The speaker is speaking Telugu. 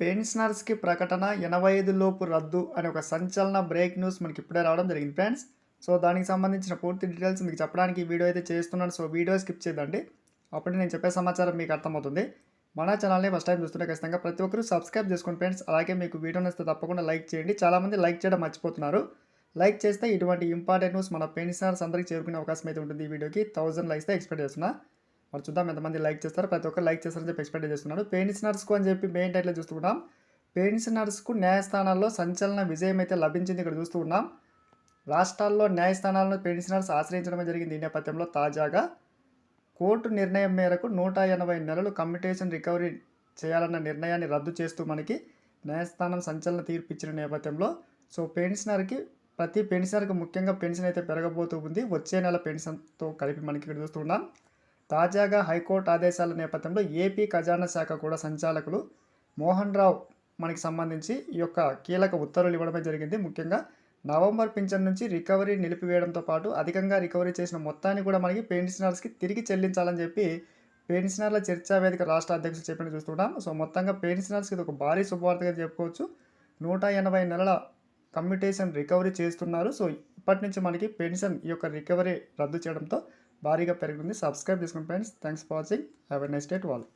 పెన్షనర్స్కి ప్రకటన ఎనభై ఐదు లోపు రద్దు అనే ఒక సంచలన బ్రేక్ న్యూస్ మనకి ఇప్పుడే రావడం జరిగింది ఫ్రెండ్స్. సో దానికి సంబంధించిన పూర్తి డీటెయిల్స్ మీకు చెప్పడానికి వీడియో అయితే చేస్తున్నాను. సో వీడియో స్కిప్ చేయదండి అప్పుడు నేను చెప్పే సమాచారం మీకు అర్థమవుతుంది. మన ఛానల్ని ఫస్ట్ టైం చూస్తుంటే ఖచ్చితంగా ప్రతి ఒక్కరు సబ్స్క్రైబ్ చేసుకోండి ఫ్రెండ్స్. అలాగే మీకు వీడియో నచ్చితే తప్పకుండా లైక్ చేయండి. చాలామంది లైక్ చేయడం మర్చిపోతున్నారు. లైక్ చేస్తే ఇటువంటి ఇంపార్టెంట్ న్యూస్ మన పెన్షనర్స్ అందరికీ చేరుకునే అవకాశం అయితే ఉంటుంది ఈ వీడియోకి. థౌసండ్ లైక్స్ ఎక్స్పెక్ట్ చేస్తున్నా. మరి చూద్దాం ఎంతమంది లైక్ చేస్తారు. ప్రతి ఒక్కరు లైక్ చేస్తారని చెప్పి ఎక్స్పెక్ట్ చేస్తున్నాడు పెన్షనర్స్కు అని చెప్పి మెయిన్ టైట్లో చూస్తున్నాం పెన్షనర్స్కు న్యాయస్థానాల్లో సంచలన విజయం అయితే లభించింది ఇక్కడ చూస్తూ ఉన్నాం. రాష్ట్రాల్లో న్యాయస్థానాలను పెన్షనర్స్ ఆశ్రయించడమే జరిగింది ఈ నేపథ్యంలో తాజాగా. కోర్టు నిర్ణయం మేరకు నూట ఎనభై నెలలు కమ్యూటేషన్ రికవరీ చేయాలన్న నిర్ణయాన్ని రద్దు చేస్తూ మనకి న్యాయస్థానం సంచలన తీర్పు ఇచ్చిన నేపథ్యంలో సో పెన్షనర్కి ప్రతి పెన్షనర్కి ముఖ్యంగా పెన్షన్ అయితే పెరగబోతూ ఉంది. వచ్చే నెల పెన్షన్తో కలిపి మనకి ఇక్కడ చూస్తున్నాం తాజాగా హైకోర్టు ఆదేశాల నేపథ్యంలో ఏపీ ఖజానా శాఖ కూడా సంచాలకులు మోహన్ రావు మనకి సంబంధించి ఈ యొక్క కీలక ఉత్తర్వులు ఇవ్వడమే జరిగింది. ముఖ్యంగా నవంబర్ పింఛన్ నుంచి రికవరీ నిలిపివేయడంతో పాటు అధికంగా రికవరీ చేసిన మొత్తాన్ని కూడా మనకి పెన్షనర్స్కి తిరిగి చెల్లించాలని చెప్పి పెన్షనర్ల చర్చా వేదిక రాష్ట్ర అధ్యక్షులు చెప్పిన చూస్తున్నాం. సో మొత్తంగా పెన్షనర్స్కి ఇది ఒక భారీ శుభవార్తగా చెప్పుకోవచ్చు. నూట ఎనభై నెలల కమ్యూటేషన్ రికవరీ చేస్తున్నారు. సో ఇప్పటి నుంచి మనకి పెన్షన్ ఈ యొక్క రికవరీ రద్దు చేయడంతో భారీగా పెరిగింది. సబ్స్క్రైబ్ చేసుకోండి friends thanks for watching have a next date వాళ్ళు